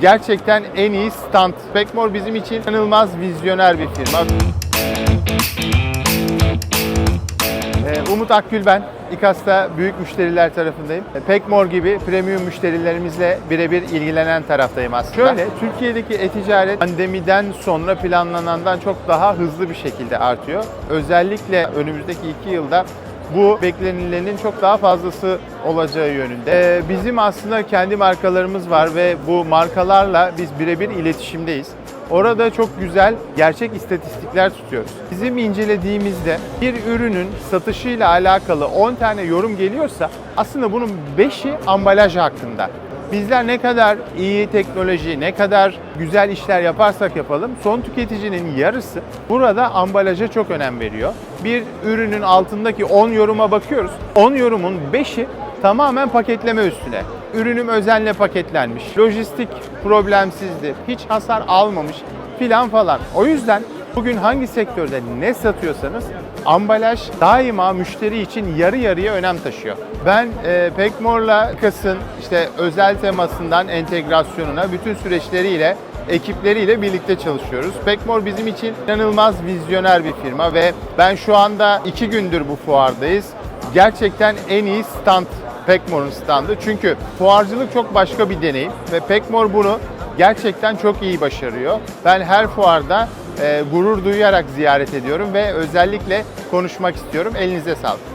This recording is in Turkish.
gerçekten en iyi stand. Pekmor bizim için inanılmaz vizyoner bir firma. Ee, Umut Akgül ben. İKAS'ta büyük müşteriler tarafındayım. Ee, Pekmor gibi premium müşterilerimizle birebir ilgilenen taraftayım aslında. Şöyle, Türkiye'deki e-ticaret pandemiden sonra planlanandan çok daha hızlı bir şekilde artıyor. Özellikle önümüzdeki iki yılda bu beklenilenin çok daha fazlası olacağı yönünde. Ee, bizim aslında kendi markalarımız var ve bu markalarla biz birebir iletişimdeyiz. Orada çok güzel gerçek istatistikler tutuyoruz. Bizim incelediğimizde bir ürünün satışıyla alakalı 10 tane yorum geliyorsa aslında bunun 5'i ambalaj hakkında. Bizler ne kadar iyi teknoloji, ne kadar güzel işler yaparsak yapalım son tüketicinin yarısı burada ambalaja çok önem veriyor. Bir ürünün altındaki 10 yoruma bakıyoruz. 10 yorumun 5'i tamamen paketleme üstüne. Ürünüm özenle paketlenmiş, lojistik problemsizdi, hiç hasar almamış filan falan. O yüzden bugün hangi sektörde ne satıyorsanız ambalaj daima müşteri için yarı yarıya önem taşıyor. Ben e, Pekmor'la Kas'ın işte özel temasından entegrasyonuna bütün süreçleriyle ekipleriyle birlikte çalışıyoruz. Pekmor bizim için inanılmaz vizyoner bir firma ve ben şu anda iki gündür bu fuardayız. Gerçekten en iyi stand Pekmor'un standı. Çünkü fuarcılık çok başka bir deneyim ve Pekmor bunu gerçekten çok iyi başarıyor. Ben her fuarda gurur duyarak ziyaret ediyorum ve özellikle konuşmak istiyorum. Elinize sağlık.